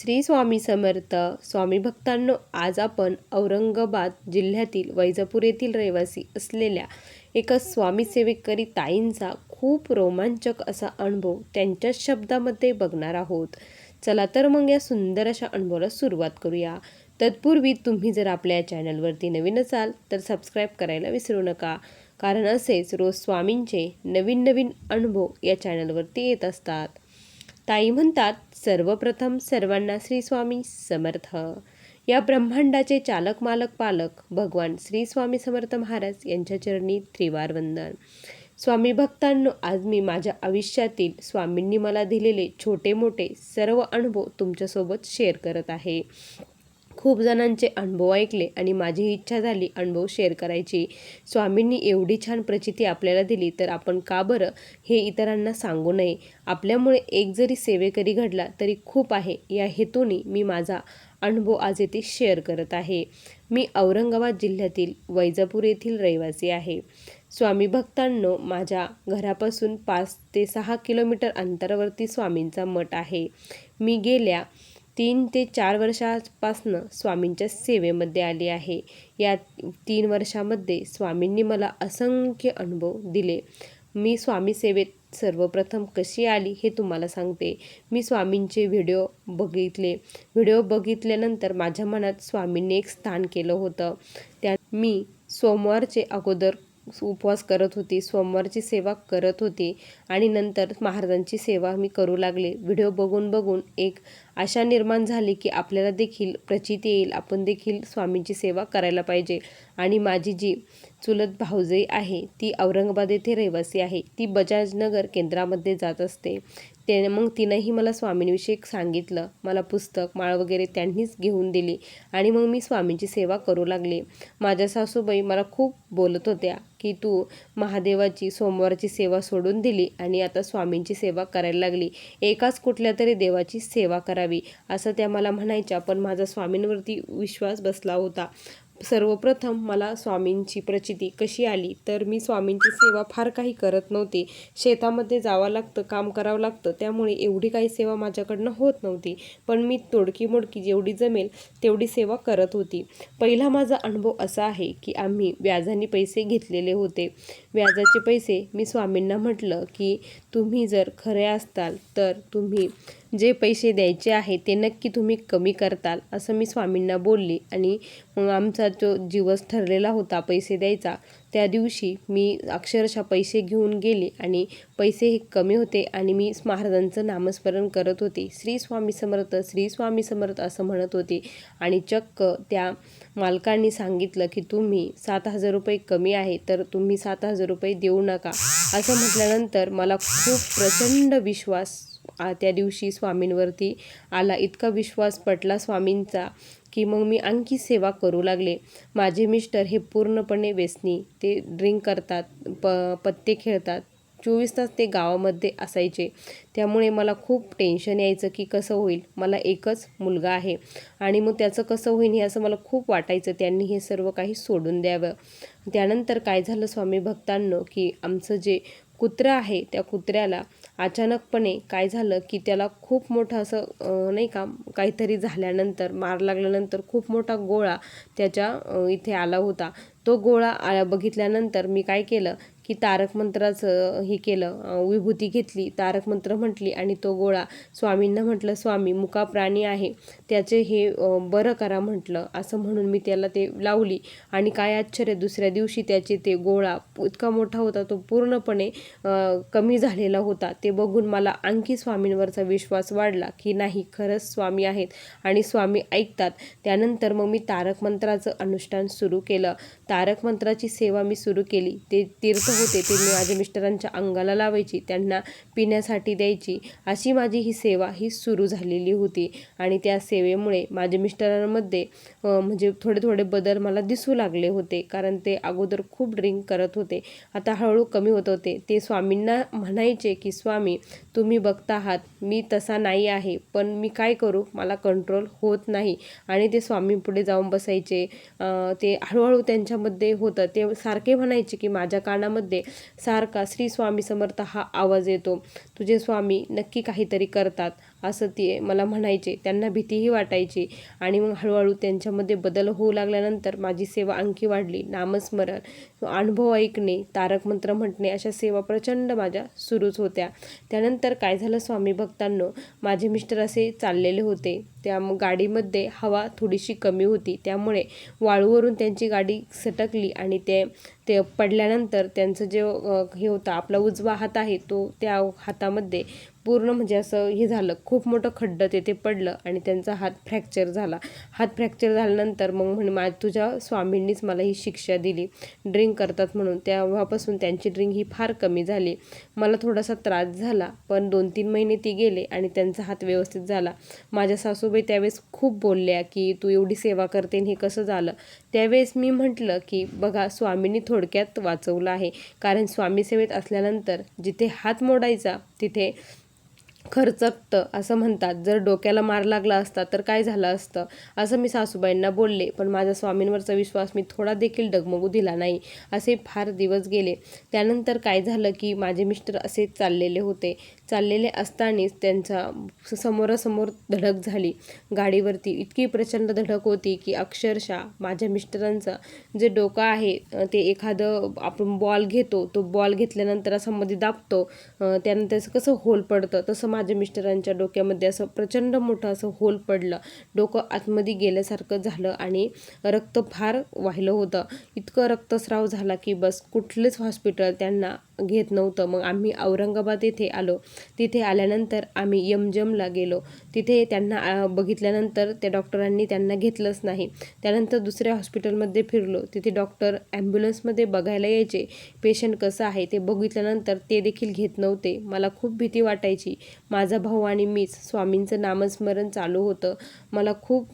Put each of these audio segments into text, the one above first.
श्री स्वामी समर्थ स्वामी भक्तांनो आज आपण औरंगाबाद जिल्ह्यातील वैजापूर येथील रहिवासी असलेल्या एका स्वामी सेवेकरी ताईंचा खूप रोमांचक असा अनुभव त्यांच्याच शब्दामध्ये बघणार आहोत. चला तर मग या सुंदर अशा अनुभवाला सुरुवात करूया. तत्पूर्वी तुम्ही जर आपल्या या चॅनलवरती नवीन असाल तर सबस्क्राईब करायला विसरू नका. कारण असेच रोज स्वामींचे नवीन नवीन अनुभव या चॅनलवरती येत असतात. ताई म्हणतात सर्वप्रथम सर्वांना श्री स्वामी समर्थ. या ब्रह्मांडाचे चालक मालक पालक भगवान श्री स्वामी समर्थ महाराज यांच्या चरणी त्रिवार वंदन. स्वामी भक्तांनो आज मी माझ्या आयुष्यातील स्वामींनी मला दिलेले छोटे मोठे सर्व अनुभव तुमच्यासोबत शेअर करत आहे. खूप जणांचे अनुभव ऐकले आणि माझी इच्छा झाली अनुभव शेअर करायची. स्वामींनी एवढी छान प्रचिती आपल्याला दिली तर आपण का बरं हे इतरांना सांगू नये? आपल्यामुळे एक जरी सेवेकरी घडला तरी खूप आहे. या हेतूने मी माझा अनुभव आज येथे शेअर करत आहे. मी औरंगाबाद जिल्ह्यातील वैजापूर येथील रहिवासी आहे. स्वामी भक्तांनो माझ्या घरापासून पाच ते सहा किलोमीटर अंतरावरती स्वामींचा मठ आहे. मी गेल्या तीन ते चार वर्षापासनं स्वामींच्या सेवेमध्ये आली आहे. या तीन वर्षामध्ये स्वामींनी मला असंख्य अनुभव दिले. मी स्वामी सेवेत सर्वप्रथम कशी आली हे तुम्हाला सांगते. मी स्वामींचे व्हिडिओ बघितले. व्हिडिओ बघितल्यानंतर माझ्या मनात स्वामींनी एक स्थान केलं होतं. त्या मी सोमवारचे अगोदर उपवास करत होती सोमवारची सेवा करत होती आणि नंतर महाराजांची सेवा मी करू लागले. व्हिडिओ बघून बघून एक आशा निर्माण झाली की आपल्याला देखील प्रचिती येईल. आपण देखील स्वामींची सेवा करायला पाहिजे. आणि माझी जी चुलत भाऊजई आहे ती औरंगाबाद येथे रहिवासी आहे. ती बजाजनगर केंद्रामध्ये जात असते. ते मग तिनंही मला स्वामींविषयी सांगितलं. मला पुस्तक माळ वगैरे त्यांनीच घेऊन दिली. आणि मग मी स्वामींची सेवा करू लागले. माझ्या सासूबाई मला खूप बोलत होत्या की तू महादेवाची सोमवारची सेवा सोडून दिली आणि आता स्वामींची सेवा करायला लागली. एकाच कुठल्या तरी देवाची सेवा करावी. असं त्या मला म्हणायच्या. पण माझा स्वामींवरती विश्वास बसला होता. सर्वप्रथम मला स्वामींची प्रचिती कशी आली? तर मी स्वामींची सेवा फार काही करत नव्हती. शेतामध्ये जावं लागतं काम करावं लागतं. त्यामुळे एवढी काही सेवा माझ्याकडनं होत नव्हती. पण मी तोडकी मोडकी जेवढी जमेल तेवढी सेवा करत होती. पहिला माझा अनुभव असा आहे की आम्ही व्याजाने पैसे घेतलेले होते. व्याजाचे पैसे मी स्वामींना म्हटलं की तुम्ही जर खरे असताल तर तुम्ही जे पैसे द्यायचे आहे ते नक्की तुम्ही कमी करताल असं मी स्वामींना बोलली. आणि मग आमचा जो दिवस ठरलेला होता पैसे द्यायचा त्या दिवशी मी अक्षरशः पैसे घेऊन गेले आणि पैसे हे कमी होते आणि मी महाराजांचं नामस्मरण करत होते. श्री स्वामी समर्थ श्री स्वामी समर्थ असं म्हणत होते. आणि चक्क त्या मालकांनी सांगितलं की तुम्ही सात हजार रुपये कमी आहे तर तुम्ही सात हजार रुपये देऊ नका. असं म्हटल्यानंतर मला खूप प्रचंड विश्वास त्या दिवशी स्वामींवरती आला. इतका विश्वास पटला स्वामींचा की मग मी आणखी सेवा करू लागले. माझे मिस्टर हे पूर्णपणे व्यसनी. ते ड्रिंक करतात प पत्ते खेळतात. चोवीस तास ते गावामध्ये असायचे. त्यामुळे मला खूप टेन्शन यायचं की कसं होईल. मला एकच मुलगा आहे आणि मग त्याचं कसं होईल हे असं मला खूप वाटायचं. त्यांनी हे सर्व काही सोडून द्यावं. त्यानंतर काय झालं स्वामी भक्तांनो की आमचं जे कुत्रं आहे त्या कुत्र्याला अचानकपणे काय झालं की त्याला खूप मोठं असं नाही का काहीतरी झाल्यानंतर मार लागल्यानंतर खूप मोठा गोळा त्याच्या इथे आला होता. तो गोळा बघितल्यानंतर मी काय केलं की तारक मंत्राचं हे केलं विभूती घेतली तारक मंत्र म्हटली आणि तो गोळा स्वामींना म्हटलं स्वामी मुका प्राणी आहे त्याचे हे बरं करा म्हटलं असं म्हणून मी त्याला ते लावली. आणि काय आश्चर्य दुसऱ्या दिवशी त्याचे ते गोळा इतका मोठा होता तो पूर्णपणे कमी झालेला होता. ते बघून मला आणखी स्वामींवरचा विश्वास वाढला की नाही खरंच स्वामी आहेत आणि स्वामी ऐकतात. त्यानंतर मग मी तारक मंत्राचं अनुष्ठान सुरू केलं. तारक मंत्राची सेवा मी सुरू केली. ते तीर्थ होते ते मी माझ्या मिस्टरांच्या अंगाला लावायची त्यांना पिण्यासाठी द्यायची. अशी माझी ही सेवा ही सुरू झालेली होती आणि त्या सेवेमुळे माझ्या मिस्टरांमध्ये म्हणजे थोडे थोडे बदल मला दिसू लागले होते कारण ते अगोदर खूप ड्रिंक करत होते. आता हळूहळू कमी होत होते. ते स्वामींना म्हणायचे की स्वामी तुम्ही बघता आहात मी तसा नाही आहे पण मी काय करू? मला कंट्रोल होत नाही. आणि ते स्वामींपुढे जाऊन बसायचे. ते हळूहळू त्यांच्यामध्ये होतं. ते सारखे म्हणायचे की माझ्या कानामध्ये सारखा श्री स्वामी समर्थ हा आवाज येतो. तुझे स्वामी नक्की काहीतरी करतात असं ते मला म्हणायचे. त्यांना भीतीही वाटायची. आणि मग हळूहळू त्यांच्यामध्ये बदल होऊ लागल्यानंतर माझी सेवा आणखी वाढली. नामस्मरण अनुभव ऐकणे तारक मंत्र म्हटणे अशा सेवा प्रचंड माझ्या सुरूच होत्या. त्यानंतर काय झालं स्वामी भक्तांनो? माझे मिस्टर असे चाललेले होते. त्या गाडीमध्ये हवा थोडीशी कमी होती. त्यामुळे वाळूवरून त्यांची गाडी सटकली आणि ते ते पडल्यानंतर त्यांचं जे हे होतं आपला उजवा हात आहे तो त्या हातामध्ये पूर्ण म्हणजे असं हे झालं. खूप मोठं खड्डं तेथे पडलं आणि त्यांचा हात फ्रॅक्चर झाला. हात फ्रॅक्चर झाल्यानंतर मग म्हणे मा तुझ्या स्वामींनीच मला ही शिक्षा दिली. ड्रिंक करतात म्हणून. तेव्हापासून त्यांची ड्रिंक ही फार कमी झाली. मला थोडासा त्रास झाला पण दोन तीन महिने ती गेले आणि त्यांचा हात व्यवस्थित झाला. माझ्या सासूबाई त्यावेळेस खूप बोलल्या की तू एवढी सेवा करते आणि हे कसं झालं? त्यावेळेस मी म्हटलं की बघा स्वामींनी थोडक्यात वाचवलं आहे. कारण स्वामी सेवेत असल्यानंतर जिथे हात मोडायचा तिथे खरचकतं असं म्हणतात. जर डोक्याला मार लागला असता तर काय झालं असतं? असं मी सासूबाईंना बोलले. पण माझा स्वामींवरचा विश्वास मी थोडा देखील डगमगू दिला नाही. असे फार दिवस गेले. त्यानंतर काय झालं की माझे मिस्टर असे चाललेले होते. चाललेले असतानाच त्यांचा स- समोरासमोर धडक झाली. गाडीवरती इतकी प्रचंड धडक होती की अक्षरशः माझ्या मिस्टरांचं जे डोकं आहे ते एखादं आपण बॉल घेतो तो बॉल घेतल्यानंतर असं मध्ये दाबतो त्यानंतर असं कसं होल पडतं तसं माझ्या मिस्टरांच्या डोक्यामध्ये असं प्रचंड मोठं असं होल पडलं. डोकं आतमध्ये गेल्यासारखं झालं आणि रक्त फार वाहिलं होतं. इतकं रक्तस्राव झाला की बस कुठलंच हॉस्पिटल त्यांना घेत नव्हतं. मग आम्ही औरंगाबाद येथे आलो. तिथे आल्यानंतर आम्ही यमजमला गेलो. तिथे त्यांना बघितल्यानंतर त्या डॉक्टरांनी त्यांना घेतलंच नाही. त्यानंतर दुसऱ्या हॉस्पिटलमध्ये फिरलो. तिथे डॉक्टर ॲम्ब्युलन्समध्ये बघायला यायचे पेशंट कसं आहे? ते बघितल्यानंतर ते देखील घेत नव्हते. मला खूप भीती वाटायची. माझा भाऊ आणि मीच स्वामींचं नामस्मरण चालू होतं. मला खूप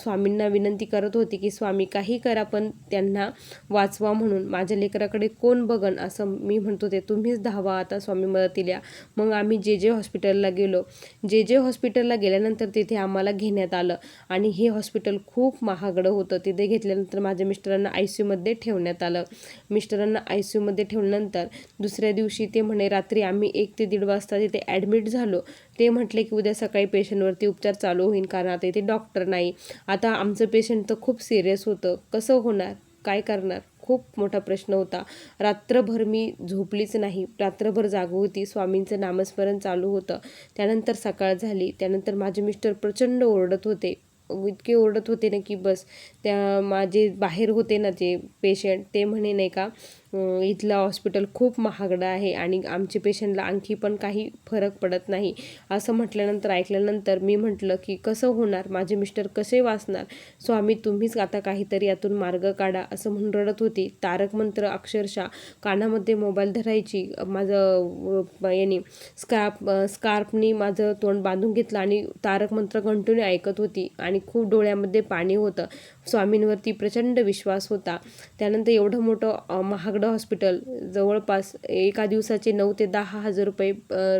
स्वामींना विनंती करत होती की स्वामी काही करा पण त्यांना वाचवा म्हणून. माझ्या लेकराकडे कोण बघन? असं मी म्हण म्हणतो ते तुम्हीच धावा आता स्वामी मदतीला. मग आम्ही जे जे हॉस्पिटलला गेलो जे जे हॉस्पिटलला गेल्यानंतर तिथे आम्हाला घेण्यात आलं आणि हे हॉस्पिटल खूप महागडं होतं. तिथे घेतल्यानंतर माझ्या मिस्टरांना आय सी यूमध्ये ठेवण्यात आलं. मिस्टरांना आय सी यूमध्ये ठेवल्यानंतर दुसऱ्या दिवशी ते म्हणे रात्री आम्ही एक ते दीड वाजता तिथे ॲडमिट झालो. ते म्हटले की उद्या सकाळी पेशंटवरती उपचार चालू होईल कारण आता इथे डॉक्टर नाही. आता आमचं पेशंट तर खूप सिरियस होतं. कसं होणार? काय करणार? खूप मोठा प्रश्न होता. रात्रभर मी झोपलीच नाही. रात्रभर जागू होती. स्वामींचं नामस्मरण चालू होतं. त्यानंतर सकाळ झाली. त्यानंतर माझे मिस्टर प्रचंड ओरडत होते. इतके ओरडत होते ना की बस त्या माझे बाहेर होते ना जे पेशंट ते म्हणे नाही का इथलं हॉस्पिटल खूप महागडं आहे आणि आमचे पेशंटला आणखी पण काही फरक पडत नाही. असं म्हटल्यानंतर ऐकल्यानंतर मी म्हटलं की कसं होणार? माझे मिस्टर कसे वाचणार? स्वामी तुम्हीच आता काहीतरी यातून मार्ग काढा असं म्हणून रडत होती. तारक मंत्र अक्षरशः कानामध्ये मोबाईल धरायची. माझं याने स्कार्प स्कार्पनी माझं तोंड बांधून घेतलं आणि तारक मंत्र कंटिन्यू ऐकत होती आणि खूप डोळ्यामध्ये पाणी होतं. स्वामींवरती प्रचंड विश्वास होता. त्यानंतर एवढं मोठं महागडं हॉस्पिटल जवळपास एका दिवसाचे नऊ ते दहा हजार रुपये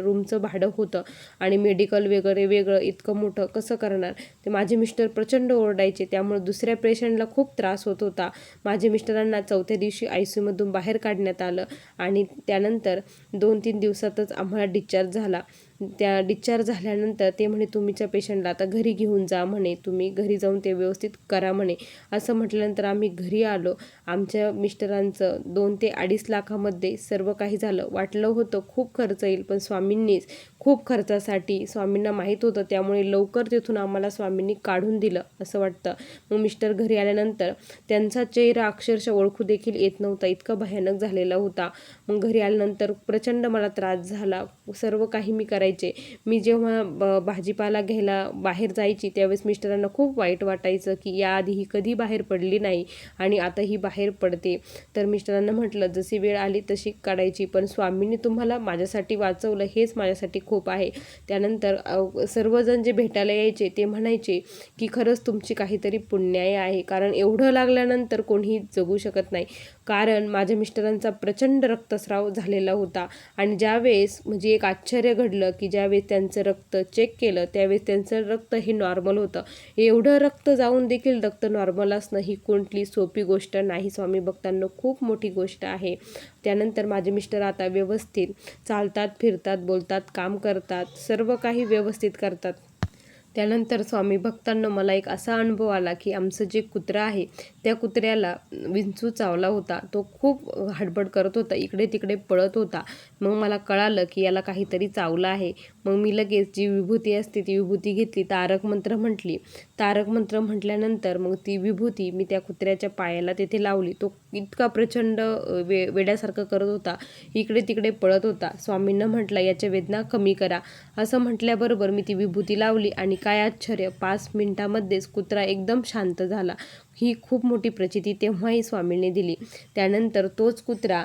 रूमचं भाडं होतं. आणि मेडिकल वगैरे वेगळं इतकं मोठं कसं करणार? ते माझे मिस्टर प्रचंड ओरडायचे. त्यामुळे दुसऱ्या पेशंटला खूप त्रास होत होता. माझे मिस्टरांना चौथ्या दिवशी आय सी यूमधून बाहेर काढण्यात आलं. आणि त्यानंतर दोन तीन दिवसातच आम्हाला डिस्चार्ज झाला. त्या डिस्चार्ज झाल्यानंतर ते म्हणे तुमच्या पेशंटला आता घरी घेऊन जा म्हणे तुम्ही घरी जाऊन ते व्यवस्थित करा म्हणे. असं म्हटल्यानंतर आम्ही घरी आलो. आमच्या मिस्टरांचं दोन ते अडीच लाखामध्ये सर्व काही झालं. वाटलं होतं खूप खर्च येईल पण स्वामींनीच खूप खर्चासाठी स्वामींना माहीत होतं. त्यामुळे लवकर तिथून आम्हाला स्वामींनी काढून दिलं असं वाटतं. मग मिस्टर घरी आल्यानंतर त्यांचा चेहरा अक्षरशः ओळखू देखील येत नव्हता. इतका भयानक झालेला होता. मग घरी आल्यानंतर प्रचंड मला त्रास झाला. सर्व काही मी करायचे मी जेव्हा ब भाजीपाला घ्यायला बाहेर जायची त्यावेळेस मिस्टरांना खूप वाईट वाटायचं की याआधी ही कधी बाहेर पडली नाही आणि आता ही बाहेर पडते. तर मिस्टरांना म्हटलं जशी वेळ आली तशी काढायची पण स्वामींनी तुम्हाला माझ्यासाठी वाचवलं हेच माझ्यासाठी खूप आहे. त्यानंतर सर्वजण जे भेटायला यायचे ते म्हणायचे की खरंच तुमची काहीतरी पुण्याय आहे कारण एवढं लागल्यानंतर कोणीही जगू शकत नाही. कारण माझ्या मिस्टरांचा प्रचंड रक्तस्राव झालेला होता. आणि ज्यावेळेस म्हणजे एक आश्चर्य घडलं की ज्यावेळेस त्यांचं रक्त चेक केलं त्यावेळेस त्यांचं रक्त हे नॉर्मल होतं. एवढं रक्त जाऊन देखील रक्त नॉर्मल असणं ही कोणती सोपी गोष्ट नाही स्वामी भक्तांना. खूप मोठी गोष्ट आहे. त्यानंतर माझे मिस्टर आता व्यवस्थित चालतात फिरतात बोलतात काम करतात सर्व काही व्यवस्थित करतात. त्यानंतर स्वामी भक्तांना मला एक असा अनुभव आला की आमचं जे कुत्रा आहे त्या कुत्र्याला विंचू चावला होता. तो खूप हडबड करत होता इकडे तिकडे पळत होता. मग मला कळालं की याला काहीतरी चावलं आहे. मग मी लगेच जी विभूती असते ती विभूती घेतली. तारक मंत्र म्हटली. तारक मंत्र म्हटल्यानंतर मग ती विभूती मी त्या कुत्र्याच्या पायाला तेथे लावली. तो इतका प्रचंड वे वेड्यासारखं करत होता. इकडे तिकडे पळत होता. स्वामींना म्हटलं याच्या वेदना कमी करा. असं म्हटल्याबरोबर मी ती विभूती लावली आणि काय आश्चर्य? पाच मिनिटामध्येच कुत्रा एकदम शांत झाला. ही खूप मोठी प्रचिती तेव्हाही स्वामींनी दिली. त्यानंतर तोच कुत्रा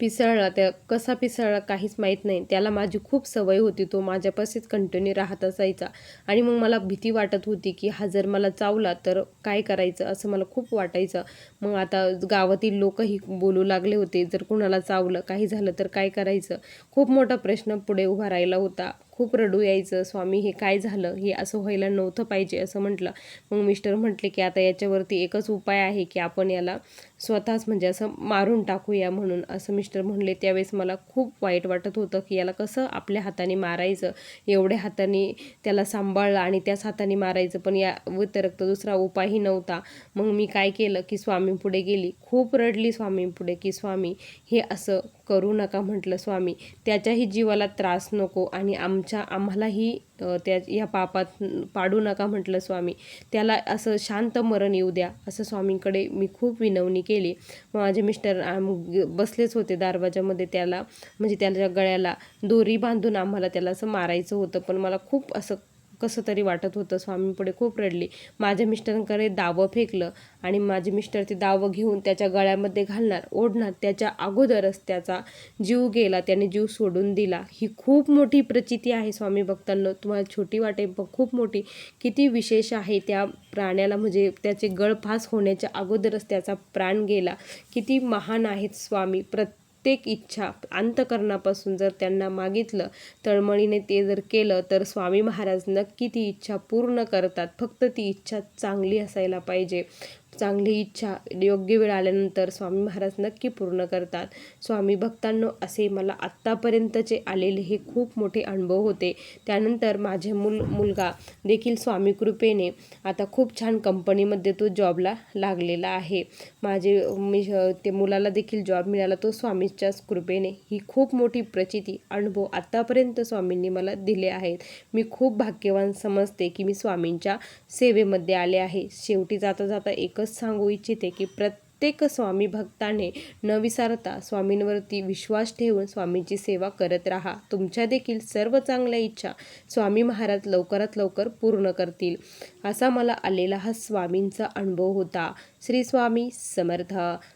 पिसळला. त्या कसा पिसळला काहीच माहीत नाही. त्याला माझी खूप सवय होती. तो माझ्यापाशीच कंटिन्यू राहत असायचा. आणि मग मला भीती वाटत होती की हा जर मला चावला तर काय करायचं असं मला खूप वाटायचं. मग आता गावातील लोकही बोलू लागले होते. जर कुणाला चावलं काही झालं तर काय करायचं? खूप मोठा प्रश्न पुढे उभा राहिला होता. खूप रडू यायचं स्वामी हे काय झालं? हे असं व्हायला नव्हतं पाहिजे असं म्हटलं. मग मिस्टर म्हटले की आता याच्यावरती एकच उपाय आहे की आपण याला स्वतःच म्हणजे असं मारून टाकूया म्हणून असं मिस्टर म्हणले. त्यावेळेस मला खूप वाईट वाटत होतं की याला कसं आपल्या हाताने मारायचं एवढ्या हाताने त्याला सांभाळलं आणि त्याच हाताने मारायचं पण या व्यतिरिक्त दुसरा उपायही नव्हता. मग मी काय केलं की स्वामी पुढे गेली. खूप रडली स्वामी पुढे की स्वामी हे असं करू नका म्हटलं स्वामी. त्याच्याही जीवाला त्रास नको आणि आमच्या आम्हालाही त्या या पापात पाडू नका म्हटलं स्वामी. त्याला असं शांत मरण येऊ द्या असं स्वामींकडे मी खूप विनवणी केली. माझे मिस्टर आम बसलेच होते दारवाजामध्ये त्याला म्हणजे त्याच्या गळ्याला दोरी बांधून आम्हाला त्याला असं मारायचं होतं. पण मला खूप असं कसं तरी वाटत होतं. स्वामीपुढे खूप रडली. माझ्या मिस्टरांकडे दावं फेकलं आणि माझे मिस्टर ते दावं घेऊन त्याच्या गळ्यामध्ये घालणार. ओढणार. त्याच्या अगोदरच त्याचा जीव गेला. त्याने जीव सोडून दिला. ही खूप मोठी प्रचिती आहे स्वामी भक्तांना. तुम्हाला छोटी वाटे पण खूप मोठी. किती विशेष आहे त्या प्राण्याला. म्हणजे त्याचे गळफास होण्याच्या अगोदरच त्याचा प्राण गेला. किती महान आहेत स्वामी. प्रत्येक प्रत्येक इच्छा अंतकरणापासून जर त्यांना मागितलं तळमळीने ते जर केलं तर स्वामी महाराज नक्की ती इच्छा पूर्ण करतात. फक्त ती इच्छा चांगली असायला पाहिजे. चांगली इच्छा योग्य वेळ आल्यानंतर स्वामी महाराज नक्की पूर्ण करतात. स्वामी भक्तांनो असे मला आत्तापर्यंतचे आलेले हे खूप मोठे अनुभव होते. त्यानंतर माझे मुल मुलगा देखील स्वामी कृपेने आता खूप छान कंपनीमध्ये तो जॉबला लागलेला आहे. माझे मी ते मुलाला देखील जॉब मिळाला. तो स्वामीच्याच कृपेने ही खूप मोठी प्रचिती अनुभव आत्तापर्यंत स्वामींनी मला दिले आहेत. मी खूप भाग्यवान समजते की मी स्वामींच्या सेवेमध्ये आले आहे. शेवटी जाता जाता एक एकच सांगू इच्छिते की प्रत्येक स्वामी भक्ताने न विसारता स्वामींवरती विश्वास ठेवून स्वामींची सेवा करत राहा. तुमच्या देखील सर्व चांगल्या इच्छा स्वामी महाराज लवकरात लवकर पूर्ण करतील. असा मला आलेला हा स्वामींचा अनुभव होता. श्री स्वामी समर्थ.